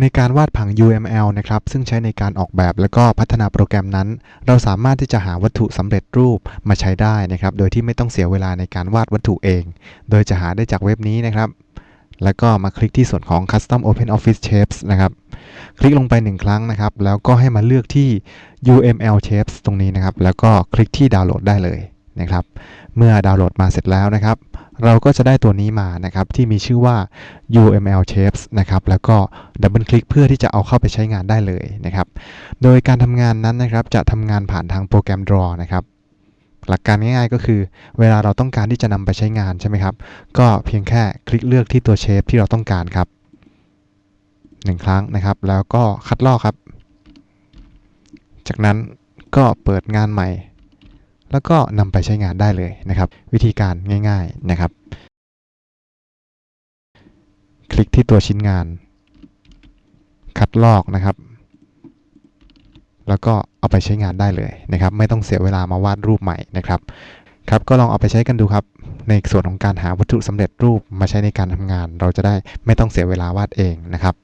ในการวาดผัง UML นะครับ ซึ่งใช้ในการออกแบบและก็พัฒนาโปรแกรมนั้น เราสามารถที่จะหาวัตถุสำเร็จรูปมาใช้ได้นะครับ โดยที่ไม่ต้องเสียเวลาในการวาดวัตถุเอง โดยจะหาได้จากเว็บนี้นะครับ แล้วก็มาคลิกที่ส่วนของ Custom Open Office Shapes นะครับ คลิกลงไปหนึ่งครั้งนะครับ แล้วก็ให้มาเลือกที่ UML Shapes ตรงนี้นะครับ แล้วก็คลิกที่ดาวน์โหลดได้เลยนะครับ เมื่อดาวน์โหลดมาเสร็จแล้วนะครับ เราก็จะได้ตัวนี้มานะครับที่มีชื่อว่า UML Shapes นะครับแล้วก็ดับเบิลคลิกเพื่อที่จะเอาเข้าไปใช้งานได้เลยนะครับโดยการทำงานนั้นนะครับจะทำงานผ่านทางโปรแกรม Draw นะครับหลักการง่ายๆก็คือ เวลาเราต้องการที่จะนำไปใช้งานใช่ไหมครับ ก็เพียงแค่คลิกเลือกที่ตัวเชฟที่เราต้องการครับหนึ่งครั้งนะครับ แล้วก็คัดลอกครับ จากนั้นก็เปิดงานใหม่ แล้วก็นำไปใช้งานได้เลยนะครับ วิธีการง่ายๆนะครับ คลิกที่ตัวชิ้นงาน คัดลอกนะครับ แล้วก็เอาไปใช้งานได้เลยนะครับ ไม่ต้องเสียเวลามาวาดรูปใหม่นะครับครับก็ลองเอาไปใช้กันดูครับ ในส่วนของการหาวัตถุสำเร็จรูปมาใช้ในการทำงาน เราจะได้ไม่ต้องเสียเวลาวาดเองนะครับ